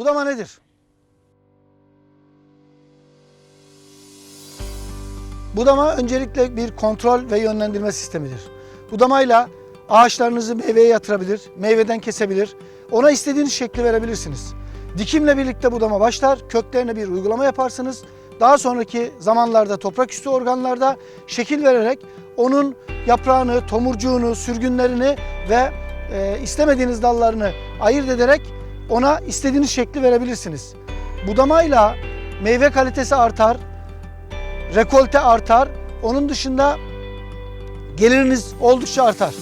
Budama nedir? Budama öncelikle bir kontrol ve yönlendirme sistemidir. Budamayla ağaçlarınızı meyveye yatırabilir, meyveden kesebilir. Ona istediğiniz şekli verebilirsiniz. Dikimle birlikte budama başlar, köklerine bir uygulama yaparsınız. Daha sonraki zamanlarda toprak üstü organlarda şekil vererek onun yaprağını, tomurcuğunu, sürgünlerini ve e, istemediğiniz dallarını ayırt ederek ona istediğiniz şekli verebilirsiniz. Budamayla meyve kalitesi artar, rekolte artar. Onun dışında geliriniz oldukça artar.